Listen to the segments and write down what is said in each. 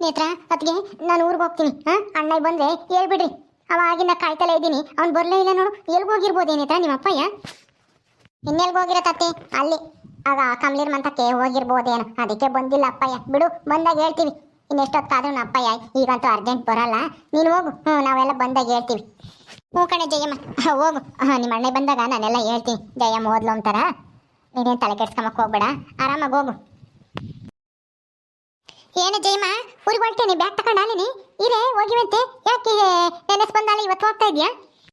ನೇತ್ರ ಅದ್ಗೆ ನಾನು ಊರಿಗೆ ಹೋಗ್ತೀನಿ. ಅಣ್ಣ ಬಂದ್ರೆ ಹೇಳ್ಬಿಡ್ರಿ. ಆಗಿನ ಕಾಯ್ತಲೇ ಇದ್ದೀನಿ. ಅವ್ನು ಬರಲೇ ಇಲ್ಲ ನೋಡು. ಎಲ್ಗೆ ಹೋಗಿರ್ಬೋದು ನೇತ್ರ ನಿಮ್ಮ ಅಪ್ಪಯ್ಯ? ಇನ್ನೆಲ್ಗೆ ಹೋಗಿರೋ ತತ್ತೆ? ಅಲ್ಲಿ. ಆಗ ಕಮ್ಲಿರ್ ಮಂತಕ್ಕೆ ಹೋಗಿರ್ಬೋದೇನೋ. ಅದಕ್ಕೆ ಬಂದಿಲ್ಲ ಅಪ್ಪಯ್ಯ. ಬಿಡು, ಬಂದಾಗ ಹೇಳ್ತೀವಿ. ಇನ್ನೆಷ್ಟೊತ್ತಾದ್ರೂ ಅಪ್ಪಯ್ಯ, ಈಗಂತೂ ಅರ್ಜೆಂಟ್ ಬರಲ್ಲ. ನೀನು ಹೋಗು. ಹ್ಞೂ, ನಾವೆಲ್ಲ ಬಂದಾಗ ಹೇಳ್ತೀವಿ. ಹ್ಞೂ ಕಣೆ ಜಯಮ್ಮ. ಹೋಗು. ಹಾಂ, ನಿಮ್ಮ ಅಣ್ಣ ಬಂದಾಗ ನಾನೆಲ್ಲ ಹೇಳ್ತೀನಿ. ಜಯಮ್ಮ ಓದ್ಲು ಅಂತಾರ ನೀನೇನು ತಲೆ ಕೆಡ್ಸ್ಕೊಂಬಕ್ಕೆ ಹೋಗ್ಬೇಡ. ಆರಾಮಾಗಿ ಹೋಗು. ಏನು ಜೈಮ ಊರಿಗೆ ಹೊಳ್ತೇನೆ ಬ್ಯಾಗ್ ತಗೊಂಡು ಅಲ್ಲಿನಿ. ಇರೇ, ಹೋಗಿವಂತೆ. ಯಾಕೆ ನೆನೆಸ್ ಬಂದಾಲ ಇವತ್ತು ಹೋಗ್ತಾ ಇದೆಯಾ?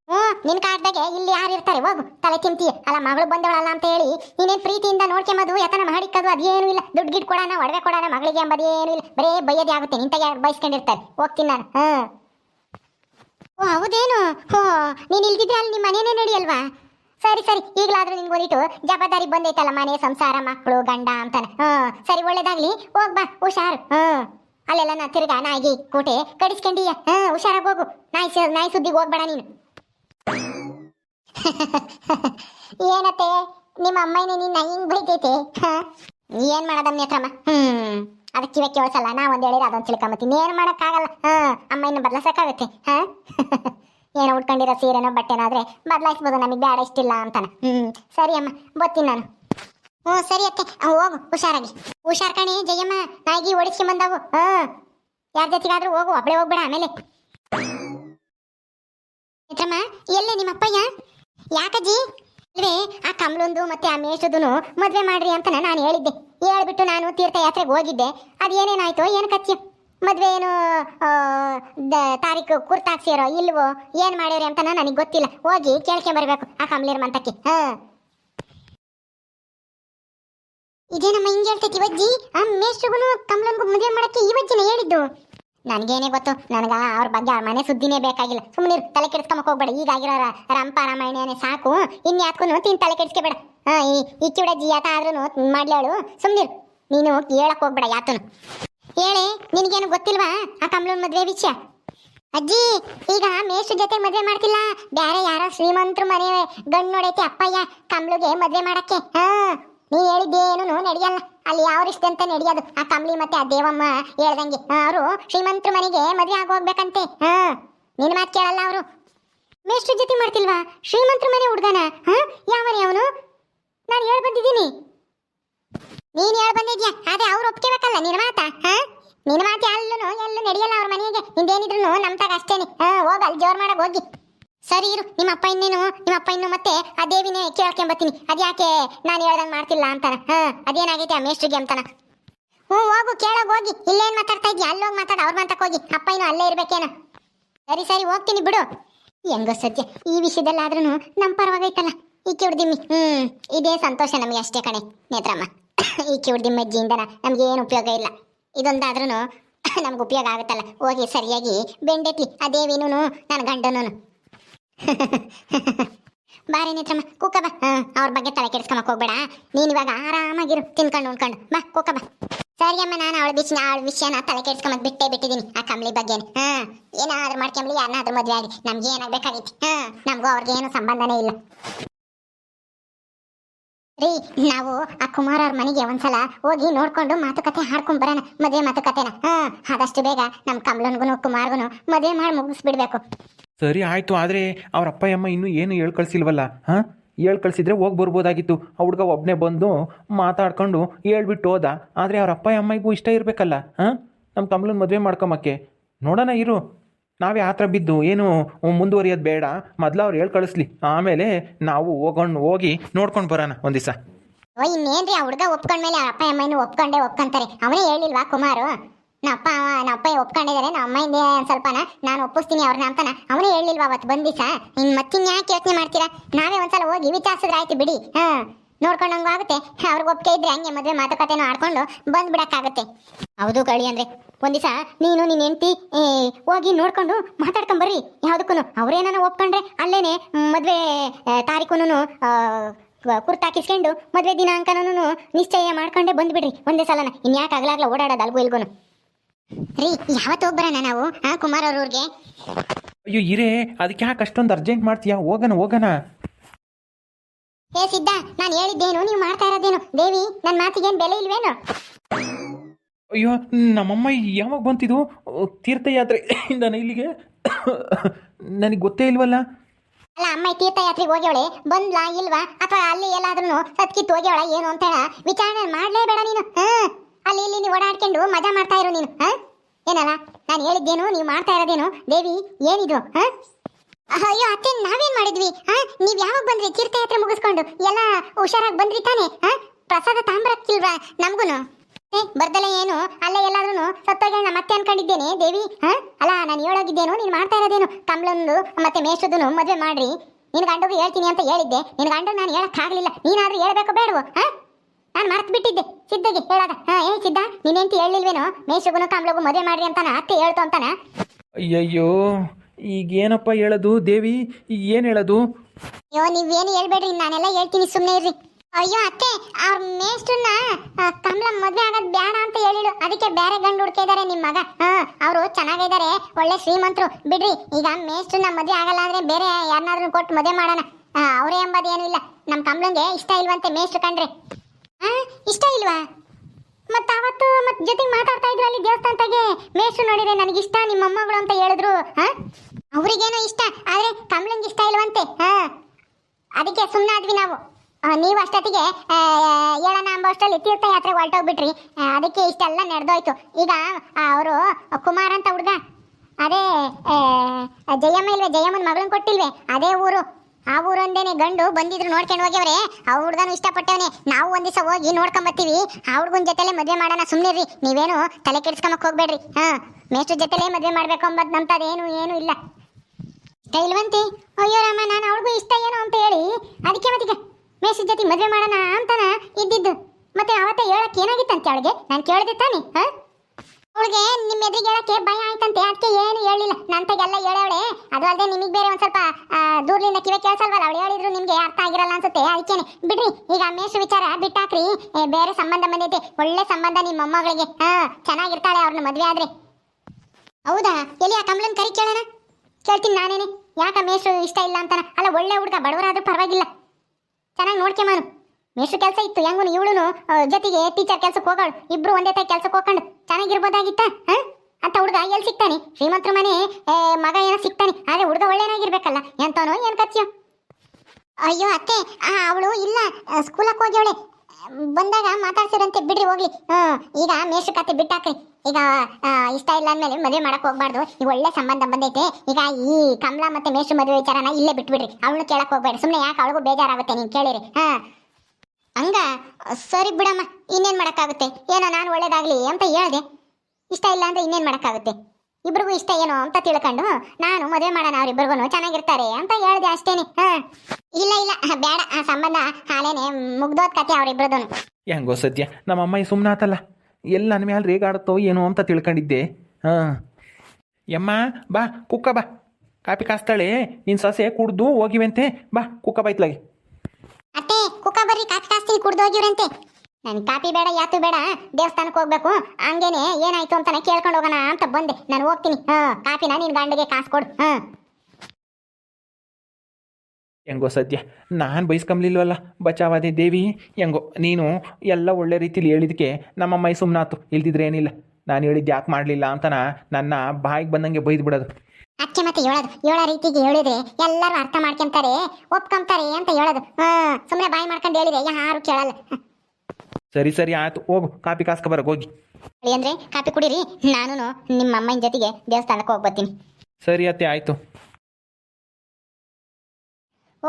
ಹ್ಞೂ ನಿನ್ನ ಕಾಡ್ದಾಗೆ ಇಲ್ಲಿ ಯಾರು ಇರ್ತಾರೆ, ಹೋಗು. ತಲೆ ತಿಂತೀಯ. ಅಲ್ಲ, ಮಗಳು ಬಂದವಳಲ್ಲ ಅಂತ ಹೇಳಿ ನೀನೇನು ಪ್ರೀತಿಯಿಂದ ನೋಡ್ಕೊಂಬದು, ಯತನ ಮಾಡಿಕ್ಕದು, ಅದೇನು ಇಲ್ಲ. ದುಡ್ಡು ಗಿಡ್ ಕೊಡೋಣ ಒಡವೆ ಕೊಡೋಣ ಮಗಳಿಗೆ ಎಂಬುದೇನು ಇಲ್ಲ. ಬರೇ ಬೈಯೋದೇ ಆಗುತ್ತೆ ನಿಂತಾಗ ಬಯಸ್ಕೊಂಡಿರ್ತಾರೆ ಹೋಗ್ತೀನಿ ನಾನು. ಹಾಂ ಓ, ಹೌದೇನು? ಹೋ, ನೀನು ಇಲ್ದಿದ್ರೆ ಅಲ್ಲಿ ನಿಮ್ಮ ಮನೇನೇ ನಡೆಯಲ್ವಾ? ಸರಿ ಸರಿ, ಈಗಲಾದ್ರೂ ನಿನ್ಗೆ ಓದಿಟ್ಟು ಜವಾಬ್ದಾರಿ ಬಂದೈತಲ್ಲ ಮನೆ, ಸಂಸಾರ ಮಕ್ಕಳು ಗಂಡ ಅಂತಾನೆ. ಹ್ಮ್ ಸರಿ, ಒಳ್ಳೇದಾಗ್ಲಿ. ಹೋಗ್ ಬಾ, ಹುಷಾರು. ಹ್ಮ್ ಅಲ್ಲೆಲ್ಲ ನಾ ತಿರ್ಗಾ, ನಾಯಿಗೆ ಕೋಟೆ ಕಡಿಸ್ಕೊಂಡೀಯ. ಹ್ಮ್ ಹುಷಾರಾಗಿ ಹೋಗು. ನಾಯಿ ನಾಯಿ ಸುದ್ದಿಗೆ ಹೋಗ್ಬೇಡ ನೀನು. ಏನತ್ತೆ? ನಿಮ್ಮ ಅಮ್ಮನೇ ನಿನ್ನ ಹಿಂಗ್ ಬೈತೈತೆ? ಏನ್ ಮಾಡೋದಮ್ಮ ನೇತ್ರಮ್ಮ ಹ್ಮ್ ಅದಕ್ಕೆ ಇವಕ್ಕೆ ಕೇಳಿಸಲ್ಲ. ನಾ ಒಂದ್ ಹೇಳಿದ್ರೆ ಅದೊಂದು ತಿಳ್ಕೊಂಬತ್ತೀನಿ. ಏನು ಮಾಡೋಕ್ಕಾಗಲ್ಲ. ಹಾ ಅಮ್ಮನ ಬದಲಾಸಕ್ಕಾಗತ್ತೆ. ಹಾ? ಏನೋ ಉಟ್ಕೊಂಡಿರೋ ಸೀರೆನೋ ಬಟ್ಟೆನಾದ್ರೆ ಬದಲಾಯಿಸ್ಬೋದು, ನಮಗೆ ಬೇಡ ಇಷ್ಟಿಲ್ಲ ಅಂತಾನೆ. ಹ್ಮ್ ಸರಿ ಅಮ್ಮ, ಬರ್ತೀನಿ ನಾನು. ಹ್ಞೂ, ಸರಿ ಅತ್ತೆ. ಹೋಗು, ಹುಷಾರಾಗಿ. ಹುಷಾರ್ ಕಣಿ, ಜಯಮ್ಮ. ನಾಯಿಗೆ ಓಡಿಸ್ಕೊಂಡ್ ಬಂದಾವು ಹಾ. ಯಾರ ಜೊತೆಗಾದ್ರೂ ಹೋಗು ಒಬ್ಬಳೆ ಹೋಗ್ಬೇಡ ಆಮೇಲೆ. ಮಿತ್ರಮ್ಮ ಎಲ್ಲೇ ನಿಮ್ಮ ಅಪ್ಪಯ್ಯ? ಯಾಕಜ್ಜಿ? ಇಲ್ವೇ, ಆ ಕಮಲೊಂದು ಮತ್ತೆ ಆ ಮೇಷದೂ ಮದ್ವೆ ಮಾಡ್ರಿ ಅಂತ ನಾನು ಹೇಳಿದ್ದೆ. ಹೇಳ್ಬಿಟ್ಟು ನಾನು ತೀರ್ಥಯಾತ್ರೆಗೆ ಹೋಗಿದ್ದೆ. ಅದೇನೇನಾಯ್ತು, ಏನು ಕಚ್ಚಿ ಮದ್ವೆ ಏನು ತಾರೀಕು ಕುರ್ತಾಕ್ಸಿರೋ ಇಲ್ವೋ, ಏನ್ ಮಾಡ್ಯಾರಿ ಅಂತ ನನಗೆ ಗೊತ್ತಿಲ್ಲ. ಹೋಗಿ ಕೇಳ್ಕೊಂಬರ್ಬೇಕು ಆ ಕಮಲಿರ್ ಮಂತಕ್ಕೆ. ಹಾ. ಇದೇನಮ್ಮ ಹಿಂಗೆ ಹೇಳ್ತೈತಿ ಇವಜ್ಜಿ. ಆ ಮೇಷ್ಟ್ರಿಗೂ ಕಮಲನ್ಗೂ ಮದುವೆ ಮಾಡಕ್ಕೆ ಇವಜ್ಜಿನ ಹೇಳಿದ್ದು. ನನಗೇನೇ ಗೊತ್ತು, ನನಗ ಅವ್ರ ಬಗ್ಗೆ ಅವ್ರ ಮನೆ ಸುದ್ದಿನೇ ಬೇಕಾಗಿಲ್ಲ. ಸುಮ್ಮನೆ ತಲೆ ಕೆಡಿಸ್ಕೊಂಬಕ್ ಹೋಗ್ಬೇಡ. ಈಗಾಗಿರೋ ರಂಪ ರಾಮಾಯಣನೇ ಸಾಕು. ಇನ್ಯಾತ್ಕು ತಿನ್ ತಲೆ ಕೆಡಿಸ್ಕೊಬೇಡ. ಹಾ, ಈ ಈ ಕಿವಡಜ್ಜಿ ಯಾತ ಆದ್ರೂ ಮಾಡ್ಲಾಳು ಸುಮ್ಮನಿರು ನೀನು ಹೇಳಕ್ ಹೋಗ್ಬೇಡ ಯಾತನು. ಹೇಳಿ, ನಿನಗೇನು ಗೊತ್ತಿಲ್ವಾ? ಆ ಕಮಲನ್ ಮದುವೆ ವಿಷಯ? ಅಜ್ಜಿ, ಈಗ ಮೇಷ್ಟ್ರ ಜೊತೆ ಮದುವೆ ಮಾಡ್ತಿಲ್ಲ. ಬೇರೆ ಯಾರೋ ಶ್ರೀಮಂತ್ರ ಮನೆ ಗಂಡು ನೋಡೈತಿ ಅಪ್ಪಯ್ಯ ಕಮಲುಗೆ ಮದುವೆ ಮಾಡಕ್ಕೆ. ಹಾ, ನೀ ಹೇಳಿದ್ದೇನು ನಡೆಯಲ್ಲ. ಅಲ್ಲಿ ಯಾವ ರಿಶ್ತೆ ಅಂತ ನಡೆಯೋದು. ಆ ಕಮಲಿ ಮತ್ತೆ ಆ ದೇವಮ್ಮ ಹೇಳ್ದಂಗೆ. ಅವರು ಶ್ರೀಮಂತ್ರ ಮನೆಗೆ ಮದ್ವೆ ಆಗೋಗ್ಬೇಕಂತೆ ಹಾ ನಿನ್ನ ಮಾತು ಕೇಳಲ್ಲ ಅವರು. ಮೇಷ್ಟ್ರ ಜೊತೆ ಮಾಡ್ತಿಲ್ವಾ? ಶ್ರೀಮಂತ್ರ ಮನೆ ಹುಡ್ಗನ? ಹಾ, ಯಾವನೇ ಅವನು? ನಾನು ಹೇಳ್ ಬಂದಿದ್ದೀನಿ ನೀನ್ ಹೇಳ್ ಬಂದಿದ್ಯಾ? ಅದೇ ಅವ್ರು ಒಪ್ಕೋಬೇಕಲ್ಲ ನಿನ್ನ ಮಾತ, ಹಾ? ಮಾತ ಎಲ್ಲೂ ಎಲ್ಲೂ ನಡೆಯಲ್ಲ ಅವ್ರ ಮನೆಗೆ. ನಿಂದೇನಿದ್ರು ನಮ್ ತಗ ಅಷ್ಟೇನೆ ಹೋಗ ಅಲ್ಲಿ ಜೋರ್ ಮಾಡಕ್ ಹೋಗಿ. ಸರಿ ಇರು, ನಿಮ್ಮ ಅಪ್ಪ ಇನ್ನೇನು, ನಿಮ್ಮ ಅಪ್ಪ ಇನ್ನು ಮತ್ತೆ ಆ ದೇವಿನೇ ಕೇಳ್ಕೊಂಬತ್ತೀನಿ. ಅದ್ಯಾಕೆ ನಾನು ಹೇಳ್ದಂಗೆ ಮಾಡ್ತಿಲ್ಲ ಅಂತಾನ? ಹಾ, ಅದೇನಾಗೈತೆ ಆ ಮೇಷ್ಟ್ರಿಗೆ ಅಂತಾನ? ಹ್ಞೂ, ಹೋಗು, ಕೇಳೋಗ್ ಹೋಗಿ. ಇಲ್ಲೇನ್ ಮಾತಾಡ್ತಾ ಇದ್ಯಾ? ಅಲ್ಲೋಗಿ ಮಾತಾಡ, ಅವ್ರ ಮಾತಕ್ಕೆ ಹೋಗಿ. ಅಪ್ಪ ಇನ್ನು ಅಲ್ಲೇ ಇರ್ಬೇಕೇನ? ಸರಿ ಸರಿ, ಹೋಗ್ತೀನಿ ಬಿಡು. ಹೆಂಗೋ ಸದ್ಯ ಈ ವಿಷಯದಲ್ಲಾದ್ರೂ ನಮ್ಮ ಪರವಾಗೈತಲ್ಲ. ಈ ಕಿವುಡ್ದಿಮ್ಮಿ ಹ್ಮ್, ಇದೇ ಸಂತೋಷ ನಮಗೆ ಅಷ್ಟೇ ಕಣೆ, ನೇತ್ರಮ್ಮ. ಈ ಅಜ್ಜಿಯಿಂದ ನಮ್ಗೆ ಏನು ಉಪಯೋಗ ಇಲ್ಲ. ಇದೊಂದಾದ್ರೂ ನಮ್ಗೆ ಉಪಯೋಗ ಆಗುತ್ತಲ್ಲ. ಹೋಗಿ ಸರಿಯಾಗಿ ಬೆಂಡೆತಿ, ಆ ದೇವಿನೂ ನನ್ನ ಗಂಡನೂ ಬಾರಿ ನೇತ್ರಮ್ಮ, ಕೂಕ ಬಾ. ಹಾಂ, ಅವ್ರ ಬಗ್ಗೆ ತಲೆ ಕೆಡಿಸ್ಕೊಂಬಕ್ ಹೋಗ್ಬೇಡ. ನೀನ್ ಇವಾಗ ಆರಾಮಾಗಿರು, ತಿನ್ಕೊಂಡು ಉಣ್ಕೊಂಡು. ಬಾ, ಕೂಕ ಬಾ. ಸರಿ ಅಮ್ಮ, ನಾನು ಅವಳ ಬಿಸಿನ ಅವಳ ವಿಷಯನ ತಲೆ ಕೆಡಿಸ್ಕೊಂಬಕ್ ಬಿಟ್ಟೇ ಬಿಟ್ಟಿದ್ದೀನಿ ಆ ಕಮ್ಲಿ ಬಗ್ಗೆ ಹಾ, ಏನಾದ್ರೂ ಮಾಡ್ಕೊಂಬ್ಲಿ ಯಾರನ್ನಾದ್ರೂ ಮದ್ವೆ ಆಗಿ. ನಮ್ಗೆ ಏನಾಗ್ಬೇಕಾಗಿತ್ತು ಹಾಂ, ನಮಗೂ ಅವ್ರಿಗೆ ಏನು ಸಂಬಂಧನೇ ಇಲ್ಲ. ರೀ, ನಾವು ಆ ಕುಮಾರ್ ಅವ್ರ ಮನೆಗೆ ಒಂದ್ಸಲ ಹೋಗಿ ನೋಡ್ಕೊಂಡು ಮಾತುಕತೆ ಹಾಡ್ಕೊಂಡ್ ಬರೋಣ, ಮದ್ವೆ ಮಾತುಕತೆನ. ಹಾ, ಆದಷ್ಟು ಬೇಗ ನಮ್ ಕಮಲನ್ಗುನು, ಕುಮಾರ್ಗುನು ಮದ್ವೆ ಮಾಡಿ ಮುಗಿಸ್ಬಿಡ್ಬೇಕು. ಸರಿ ಆಯ್ತು, ಆದ್ರೆ ಅವ್ರ ಅಪ್ಪ, ಅಮ್ಮ ಇನ್ನೂ ಏನು ಹೇಳ್ ಕಳ್ಸಿಲ್ವಲ್ಲ ಹಾಂ? ಹೇಳ್ ಕಳ್ಸಿದ್ರೆ ಹೋಗಿ ಬರ್ಬೋದಾಗಿತ್ತು. ಆ ಹುಡ್ಗ ಒಬ್ಬನೇ ಬಂದು ಮಾತಾಡ್ಕೊಂಡು ಹೇಳ್ಬಿಟ್ಟು ಹೋದ. ಆದ್ರೆ ಅವ್ರ ಅಪ್ಪ ಅಮ್ಮಗೂ ಇಷ್ಟ ಇರ್ಬೇಕಲ್ಲ? ಹಾಂ? ನಮ್ಮ ಕಮಲನ್ ಮದ್ವೆ ಮಾಡ್ಕೊಂಬಕ್ಕೆ ನೋಡೋಣ ಇರು. ನಾವೇ ಆ ಥರ ಬಿದ್ದು ಏನು ಮುಂದುವರಿಯೋದು ಬೇಡ ಮೊದಲು ಅವ್ರು ಹೇಳಿ ಕಳಿಸ್ಲಿ. ಆಮೇಲೆ ನಾವು ಹೋಗೊಂಡು ಹೋಗಿ ನೋಡ್ಕೊಂಡು ಬರೋಣ ಒಂದು ದಿವಸ ಓ ಇನ್ನೇನ್ರಿ ಆ ಹುಡುಗ ಒಪ್ಕೊಂಡ ಮೇಲೆ ಅಪ್ಪ ಅಮ್ಮನ ಒಪ್ಕೊಂಡೇ ಒಪ್ಕೊಂತಾರೆ. ಅವನೇ ಹೇಳಿಲ್ವಾ ಕುಮಾರು? ನಪ್ಪ ನಪ್ಪ ಒಪ್ಕೊಂಡಿದ್ದಾರೆ ನಮ್ಮ ಅಮ್ಮಯಿಂದ ಒಂದ್ ಸ್ವಲ್ಪನ ನಾನು ಒಪ್ಪಿಸ್ತೀನಿ ಅವ್ರನ್ನ ಅಂತಾನ. ಅವನೇ ಹೇಳಿಲ್ವಾ ಅವತ್ತು ಬಂದಿಸ ಇನ್ನು ಮತ್ತಿನ್ ಯಾಕೆ ಯೋಚನೆ ಮಾಡ್ತೀರಾ? ನಾವೇ ಒಂದ್ಸಲ ಹೋಗಿ ವಿಚಾರಿಸಿದ್ರೆ ಆಯ್ತು ಬಿಡಿ. ಹಾ ನೋಡ್ಕೊಂಡಂಗೂ ಆಗುತ್ತೆ. ಅವ್ರಿಗೆ ಒಪ್ಪಿಗೆ ಇದ್ರೆ ಹಂಗೆ ಮದುವೆ ಮಾತುಕತೆನೂ ಆಡ್ಕೊಂಡು ಬಂದ್ಬಿಡಕ್ಕಾಗುತ್ತೆ ಹೌದು ಕಳಿ ಅಂದ್ರೆ ಒಂದ್ ದಿವಸ ನೀನು ನಿನ್ನ ಹೆಂಡತಿ ಹೋಗಿ ನೋಡ್ಕೊಂಡು ಮಾತಾಡ್ಕೊಂಡ್ ಬರ್ರಿ. ಯಾವ್ದಕ್ಕೂ ಅವ್ರೇನಾನ ಒಪ್ಕೊಂಡ್ರೆ ಅಲ್ಲೇನೆ ಮದುವೆ ತಾರೀಕುನು ಕುರ್ತಾಕಿಸ್ಕೊಂಡು ಮದ್ವೆ ದಿನಾಂಕನೂ ನಿಶ್ಚಯ ಮಾಡ್ಕೊಂಡೆ ಬಂದ್ಬಿಡ್ರಿ ಒಂದೇ ಸಲನ. ಇನ್ಯಾಕೆ ಆಗ್ಲಾಗ್ಲ ಓಡಾಡೋದು ಅಲ್ಗೂ ಇಲ್ಗೂ ರೀ ಯಾವತ್ತು ಹೋಗ್ಬರೋಣ ನಾವು ಹಾ ಕುಮಾರ್ ಅವ್ರವ್ರಿಗೆ ಅಯ್ಯೋ ಇರೇ ಅದಕ್ಕೆ ಯಾಕೆ ಅಷ್ಟೊಂದು ಅರ್ಜೆಂಟ್ ಮಾಡ್ತೀಯಾ? ಹೋಗೋಣ ಹೋಗೋಣ. ಏ ಸಿದ್ಧ ನಾನು ಹೇಳಿದ್ದೇನು ನೀವು ಮಾಡ್ತಾ ಇರೋದೇನು? ದೇವಿ ನನ್ನ ಮಾತಿಗೇನು ಬೆಲೆ ಇಲ್ವೇನು? ಅಯ್ಯೋ, ನಮ್ಮಮ್ಮ ಯಾವಾಗ ಬಂತಿದು? ತೀರ್ಥಯಾತ್ರೆಯಿಂದನೇ ಇಲ್ಲಿಗೆ? ನನಗೆ ಗೊತ್ತೇ ಇಲ್ವಲ್ಲ? ಅಲ್ಲ, ಅಮ್ಮ, ತೀರ್ಥಯಾತ್ರೆಗೆ ಹೋಗ್ಯವಳೆ? ಬಂದ್ಲಾ ಇಲ್ವಾ? ಅಥವಾ ಅಲ್ಲಿ ಎಲ್ಲಾದ್ರೂ ಸತ್ಕಿತ್ತು ಹೋಗ್ಯವಳ ಏನು ಅಂತ ಹೇಳ? ವಿಚಾರಣೆ ಮಾಡ್ಲೇಬೇಡ ನೀನು ಅಲ್ಲಿ ಇಲ್ಲಿ ನೀವು ಓಡಾಡ್ಕೊಂಡು ಮಜಾ ಮಾಡ್ತಾ ಇರು ನೀನು, ಹಾ? ಏನಲ್ಲ, ನಾನು ಹೇಳಿದ್ದೇನು, ನೀವು ಮಾಡ್ತಾ ಇರೋದೇನು? ದೇವಿ, ಏನಿದು, ಹಾ? ಅಯ್ಯೋ ಅತ್ತೆ ನಾವೇನ್ ಮಾಡಿದ್ವಿ, ಹಾ? ನೀವ್ ಯಾವಾಗ ಬಂದ್ರಿ? ತೀರ್ಥಯಾತ್ರೆ ಮುಗಿಸ್ಕೊಂಡು? ಎಲ್ಲ ಹುಷಾರಾಗಿ ಬಂದ್ರಿ ತಾನೆ, ಹಾ? ಪ್ರಸಾದ ತಾಂಬರಕ್ಕಿಲ್ವಾ ನಮ್ಗುನು? ಏ ಬರ್ದಲೆ ಏನು? ಅಲ್ಲೇ ಎಲ್ಲಾದ್ರೂ ಸತ್ತೋಗೋಣ ಮತ್ತೆ ಅನ್ಕೊಂಡಿದ್ದೇನೆ ದೇವಿ. ಹಾ? ಅಲ್ಲ ನಾನು ಹೇಳೋಗಿದ್ದೇನು? ನೀನು ಮಾಡ್ತಾ ಇರೋದೇನು? ಕಮಲಂದು ಮತ್ತೆ ಮೇಷದನು ಮದುವೆ ಮಾಡ್ರಿ. ನಿನ್ ಗಂಡಗೂ ಹೇಳ್ತೀನಿ ಅಂತ ಹೇಳಿದ್ದೆ. ನಿನ್ ಗಂಡ ನಾನು ಹೇಳಕ್ಕಾಗ್ಲಿಲ್ಲ. ನೀನಾದ್ರೂ ಹೇಳ್ಬೇಕು ಬೇಡವು? ಹಾ? ನಾನು ಮರ್ತು ಬಿಟ್ಟಿದ್ದೆ ಸಿದ್ಧಗೆ ಹೇಳಾಗ ಹಾ ಏನ್ ಸಿದ್ಧ ನೀನೇಂತ ಹೇಳಿಲ್ವೇನೋ? ಮೇಷಗುನು ಕಮಲಗೂ ಮದುವೆ ಮಾಡ್ರಿ ಅಂತಾನ ಅತ್ತೆ ಹೇಳ್ತು ಅಂತಾನ? ಅಯ್ಯಯ್ಯೋ ಈಗ ಈಗೇನಪ್ಪ ಹೇಳೋದು ದೇವಿ? ಈಗ ಏನು ಹೇಳೋದು? ಅಯ್ಯೋ ನೀವೇನು ಹೇಳ್ಬೇಡ್ರಿ ನಾನೆಲ್ಲ ಹೇಳ್ತೀನಿ ಸುಮ್ಮನೆ ಇರ್ರಿ. ಅಯ್ಯೋ ಅತ್ತೆ ಅವ್ರ ಮೇಷ್ಟ್ರನ್ನ ಕಮಲ ಮದುವೆ ಆಗೋದ್ ಬೇಡ ಅಂತ ಹೇಳಿಳು. ಅದಕ್ಕೆ ಬೇರೆ ಗಂಡು ಹುಡ್ಕಿದ್ದಾರೆ ನಿಮ್ಮ ಮಗ. ಹಾ ಅವರು ಚೆನ್ನಾಗಿದ್ದಾರೆ ಒಳ್ಳೆ ಶ್ರೀಮಂತರು. ಬಿಡ್ರಿ ಈಗ ಮೇಷ್ಟ್ರನ್ನ ಮದುವೆ ಆಗಲ್ಲ ಅಂದ್ರೆ ಬೇರೆ ಯಾರನ್ನಾದ್ರೂ ಕೊಟ್ಟು ಮದುವೆ ಮಾಡೋಣ. ಆ, ಅವರೇ ಎಂಬುದು ಏನೂ ಇಲ್ಲ. ನಮ್ಮ ಕಮಲಂಗೆ ಇಷ್ಟ ಇಲ್ವಂತೆ ಮೇಷ್ಟ್ರು ಕಂಡ್ರೆ. ಹಾ ಇಷ್ಟ ಇಲ್ವಾ? ಮತ್ತೆ ಅವತ್ತು ಮತ್ತೆ ಜೊತೆಗೆ ಮಾತಾಡ್ತಾ ಇದ್ರು ಅಲ್ಲಿ ದೇವಸ್ಥಾನದಾಗೆ. ಮೇಷ್ಟ್ರು ನೋಡಿದ್ರೆ ನನಗೆ ಇಷ್ಟ ನಿಮ್ಮ ಮೊಮ್ಮಗಳು ಅಂತ ಹೇಳಿದ್ರು. ಹಾ ಅವ್ರಿಗೇನೋ ಇಷ್ಟ ಆದ್ರೆ ಕಮಲಂಗೆ ಇಷ್ಟ ಇಲ್ವಂತೆ. ಹಾ ಅದಕ್ಕೆ ಸುಮ್ಮನಾದ್ವಿ ನಾವು. ಆ, ನೀವು ಅಷ್ಟೊತ್ತಿಗೆ ಏಳನ ಹೇಳೋಣ ಅಂಬ ಅಷ್ಟರಲ್ಲಿ ತೀರ್ಥಯಾತ್ರೆ ಹೊರಟೋಗ್ಬಿಟ್ರಿ. ಅದಕ್ಕೆ ಇಷ್ಟೆಲ್ಲ ನಡೆದೋಯ್ತು. ಈಗ ಅವರು ಕುಮಾರ್ ಅಂತ ಹುಡುಗ. ಅದೇ ಜಯಮ್ಮ ಇಲ್ವೇ? ಜಯಮ್ಮನ ಮಗಳನ್ನ ಕೊಟ್ಟಿಲ್ವೇ? ಅದೇ ಊರು. ಆ ಊರೊಂದೇನೆ ಗಂಡು ಬಂದಿದ್ರು ನೋಡ್ಕೊಂಡು ಹೋಗ್ಯವ್ರೆ. ಆ ಹುಡ್ಗನು ಇಷ್ಟಪಟ್ಟವನೇ. ನಾವು ಒಂದು ದಿವಸ ಹೋಗಿ ನೋಡ್ಕೊಂಬತ್ತೀವಿ ಆ ಹುಡುಗನ ಜೊತೆಲೆ ಮದುವೆ ಮಾಡೋಣ ಸುಮ್ಮನಿರ್ರಿ ನೀವೇನು ತಲೆ ಕೆಡಿಸ್ಕೊಂಬಕ್ ಹೋಗ್ಬೇಡ್ರಿ. ಹಾ, ಮೇಷ್ಟ್ರ ಜೊತೆಲೆ ಮದುವೆ ಮಾಡ್ಬೇಕು ಅಂಬದ್ ನಮ್ತದೇನು ಏನು ಇಲ್ಲ. ಇಷ್ಟ ಇಲ್ವಂತೆ? ಅಯ್ಯೋ ರಾಮ, ನಾನು ಅವ್ರಿಗೂ ಇಷ್ಟ ಏನೋ ಅಂತ ಹೇಳಿ. ಅದಕ್ಕೆ ಮತ್ತೀಗ ಮೇಷ್ಟ್ರ ಜೊತೆ ಮದುವೆ ಮಾಡೋಣ ಅಂತಾನ ಇದ್ದಿದ್ದು. ಮತ್ತೆ ಅವತ್ತ ಹೇಳಕ್ ಏನಾಗಿತ್ತಂತೆ ಅವಳಿಗೆ? ನಾನು ಕೇಳಿದೆ ತಾನೆ, ಹಾ? ಅವಳಿಗೆ ನಿಮ್ಮ ಎದುರಿಗೆ ಹೇಳಕ್ಕೆ ಭಯ ಆಯ್ತಂತೆ, ಅದಕ್ಕೆ ಏನು ಹೇಳಿಲ್ಲ. ನಂತಾಗೆಲ್ಲ ಹೇಳವಳೆ, ಅದು ಅಲ್ಲದೆ ನಿಮಗೆ ಬೇರೆ ಒಂದು ಸ್ವಲ್ಪ ದೂರದಿಂದ ಕಿವೆ ಕೇಳಿಸಲ್ವಲ್ಲ, ಅವಳು ಹೇಳಿದ್ರು ನಿಮಗೆ ಅರ್ಥ ಆಗಿರಲ್ಲ ಅನ್ಸುತ್ತೆ, ಅದಕ್ಕೇನೆ. ಬಿಡ್ರಿ, ಈಗ ಮೇಷ ವಿಚಾರ ಬಿಟ್ಟಾಕ್ರಿ ಬೇರೆ ಸಂಬಂಧ ಬಂದೈತೆ, ಒಳ್ಳೆ ಸಂಬಂಧ ನಿಮ್ಮ ಮೊಮ್ಮಗಳಿಗೆ, ಹಾ, ಚೆನ್ನಾಗಿರ್ತಾಳೆ ಅವ್ರನ್ನ ಮದುವೆ ಆದ್ರೆ. ಹೌದಾ? ಎಲ್ಲಿ ಆ ಕಮಲನ್ ಕರಿ ಕೇಳೋಣ? ಕೇಳ್ತೀನಿ ನಾನೇನೆ. ಯಾಕ ಮೇಷು ಇಷ್ಟ ಇಲ್ಲ ಅಂತಾನ? ಅಲ್ಲ, ಒಳ್ಳೆ ಹುಡುಗ, ಬಡವರಾದ್ರೂ ಪರವಾಗಿಲ್ಲ. ಚೆನ್ನಾಗಿ ನೋಡ್ಕೆಮಾನು ಮೇಷ್ಟ್ರ ಕೆಲಸ ಇತ್ತು ಹೆಂಗೂ ಇವಳು ಜೊತೆಗೆ ಟೀಚರ್ ಕೆಲ್ಸಕ್ಕೆ ಹೋಗೋಳು. ಇಬ್ರು ಒಂದೇ ತಾಯಿ ಕೆಲ್ಸಕ್ಕೆ ಹೋಗ್ಕೊಂಡು ಚೆನ್ನಾಗಿರ್ಬೋದಾಗಿತ್ತ, ಹಾ? ಅಂತ ಹುಡುಗ ಎಲ್ಲಿ ಸಿಗ್ತಾನೆ? ಶ್ರೀಮಂತರ ಮನೆ ಮಗ ಏನೋ ಸಿಗ್ತಾನೆ. ಆದರೆ ಹುಡುಗ ಒಳ್ಳೆಯನಾಗಿರ್ಬೇಕಲ್ಲ ಎಂತವನು ಏನು ಕತ್ಯೋ ಅಯ್ಯೋ, ಅತ್ತೆ ಅವಳು ಇಲ್ಲ ಸ್ಕೂಲಕ್ಕೆ ಹೋಗ್ಯವಳೆ ಬಂದಾಗ ಮಾತಾಡ್ಸಿರಂತೆ, ಬಿಡ್ರಿ ಹೋಗ್ಲಿ. ಈಗ ಮೇಷ ಕತೆ ಬಿಟ್ಟಾಕ್ರಿ ಈಗ ಇಷ್ಟ ಇಲ್ಲ ಅಂದ್ಮೇಲೆ ಮದುವೆ ಮಾಡಕ್ ಹೋಗ್ಬಾರ್ದು. ಈಗ ಒಳ್ಳೆ ಸಂಬಂಧ ಬಂದೈತೆ. ಈಗ ಈ ಕಮಲಾ ಮತ್ತೆ ಮೇಷ ಮದುವೆ ವಿಚಾರನ ಇಲ್ಲೇ ಬಿಟ್ಬಿಡ್ರಿ. ಅವಳನ್ನ ಕೇಳಕ್ ಹೋಗ್ಬೇಡ್ರಿ. ಸುಮ್ಮನೆ ಯಾಕೆ ಅವಳಿಗೂ ಬೇಜಾರಾಗುತ್ತೆ ನೀನು ಕೇಳಿರಿ. ಹಾ. ಹಂಗ, ಸರಿ ಬಿಡಮ್ಮ, ಇನ್ನೇನ್ ಮಾಡಕ್ಕಾಗುತ್ತೆ? ಏನೋ ನಾನು ಒಳ್ಳೇದಾಗ್ಲಿ ಅಂತ ಹೇಳ್ದೆ. ಇಷ್ಟ ಇಲ್ಲ ಅಂದ್ರೆ ಇನ್ನೇನ್ ಮಾಡಕ್ಕಾಗುತ್ತೆ? ಇಬ್ರಿಗೂ ಇಷ್ಟ ಏನು ಅಂತ ತಿಳ್ಕೊಂಡು ನಾನು ಮದುವೆ ಮಾಡೋಣ ಅವ್ರಿಬ್ರಿಗೂ ಚೆನ್ನಾಗಿರ್ತಾರೆ ಅಂತ ಹೇಳ್ದೆ ಅಷ್ಟೇನೆ. ಹಾ. ಇಲ್ಲ ಇಲ್ಲ. ಬೇಡ. ಆ ಸಂಬಂಧ ಹಾಲೇನೆ ಮುಗ್ದೋದ್ ಕತೆ ಅವ್ರಿಬ್ರದೂ ಹೆಂಗೋ ಸದ್ಯ? ನಮ್ಮಮ್ಮ ಸುಮ್ಮನಾತಲ್ಲ ಎಲ್ಲ ನನ್ನ ಮ್ಯಾಲೆ ರೇಗಾಡುತ್ತೋ ಏನೋ ಅಂತ ತಿಳ್ಕೊಂಡಿದ್ದೆ. ಹಾಂ. ಯಮ್ಮ ಬಾ ಕುಕ್ಕ ಬಾ. ಕಾಪಿ ಕಾಸ್ತಾಳೆ. ನಿನ್ನ ಸೊಸೆ ಕುಡ್ದು ಹೋಗಿವಂತೆ. ಬಾ ಕುಕ್ಕ ಬೈತ್ಲಾಗೆ. ಅತ್ತೆ ಕುಕ್ಕ ಬರ್ರಿ. ಕಾಫಿ ಕಾಸ್ತೀನಿ ಕುಡ್ದೋಗಿವ್ರಂತೆ ನನ್ ಕಾಪಿ ಬೇಡ ಯಾತು ಬೇಡ ದೇವಸ್ಥಾನಕ್ಕೆ ಹೋಗ್ಬೇಕು. ಹಂಗೇನೆ ಏನಾಯ್ತು ಅಂತಾನೆ ಕೇಳ್ಕೊಂಡು ಹೋಗೋಣ ಅಂತ ಬಂದೆ. ನಾನು ಹೋಗ್ತೀನಿ. ಹಾ ಕಾಪಿನ ನಿನ್ ಗಂಡಿಗೆ ಕಾಸು ಕೊಡು. ಹಾ. ಹೆಂಗೋ ಸದ್ಯ ನಾನು ಬೈಸ್ಕೊಂಬ್ಲಿಲ್ವಲ್ಲ ಬಚಾವಾದೆ ದೇವಿ? ಹೆಂಗೋ ನೀನು ಎಲ್ಲ ಒಳ್ಳೆ ರೀತಿಲಿ ಹೇಳಿದಕ್ಕೆ ನಮ್ಮಮ್ಮ ಸುಮ್ಮನಾತು ಇಲ್ದಿದ್ರೆ ಏನಿಲ್ಲ. ನಾನು ಹೇಳಿದ್ದು ಯಾಕೆ ಮಾಡಲಿಲ್ಲ ಅಂತನ ನನ್ನ ಬಾಯಿಗೆ ಬಂದಂಗೆ ಬೈದು ಬಿಡೋದು ಅಚ್ಚೆ ಮತ್ತೆ ಹೇಳೋದು. ಹೇಳೋ ರೀತಿಗೆ ಹೇಳಿದ್ರೆ ಎಲ್ಲರೂ ಅರ್ಥ ಮಾಡ್ಕೊಂತಾರೆ ಒಪ್ಕೊಂತಾರೆ ಅಂತ ಹೇಳೋದು. ಹಾ ಸುಮ್ಮನೆ ಬಾಯಿ ಮಾಡ್ಕೊಂಡು ಹೇಳಿದ್ರೆ ಯಾರು ಕೇಳಲ್ಲ. ಸರಿ ಸರಿ ಆಯ್ತು. ಹೋಗು. ಕಾಪಿ ಕಾಸ್ಕೊ ಬರ ಹೋಗಿ. ಅಂದ್ರೆ ಕಾಪಿ ಕುಡೀರಿ. ನಾನು ನಿಮ್ಮ ಅಮ್ಮನ ಜೊತೆಗೆ ದೇವಸ್ಥಾನಕ್ಕೆ ಹೋಗ್ಬರ್ತೀನಿ ಸರಿ ಅತ್ತೆ ಆಯ್ತು.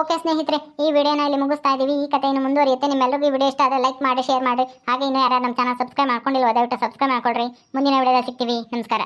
ಓಕೆ ಸ್ನೇಹಿತರೆ ಈ ವಿಡಿಯೋನ ಇಲ್ಲಿ ಮುಗಿಸ್ತಾ ಇದೀವಿ. ಈ ಕಥೆಯನ್ನು ಮುಂದುವರಿಯುತ್ತೆ. ನಿಮ್ಮೆಲ್ಲರಿಗೂ ಈ ವಿಡಿಯೋ ಇಷ್ಟ ಆದರೆ ಲೈಕ್ ಮಾಡಿ ಶೇರ್ ಮಾಡಿ. ಹಾಗೆ ಇನ್ನೂ ಯಾರು ನಮ್ಮ ಚಾನಲ್ ಸಬ್ಸ್ಕ್ರೈಬ್ ಮಾಡ್ಕೊಂಡಿಲ್ಲ ದಯವಿಟ್ಟು ಸಬ್ಸ್ಕ್ರೈಬ್ ಮಾಡ್ಕೊಳ್ರಿ. ಮುಂದಿನ ವಿಡಿಯೋದಲ್ಲಿ ಸಿಗ್ತೀವಿ. ನಮಸ್ಕಾರ.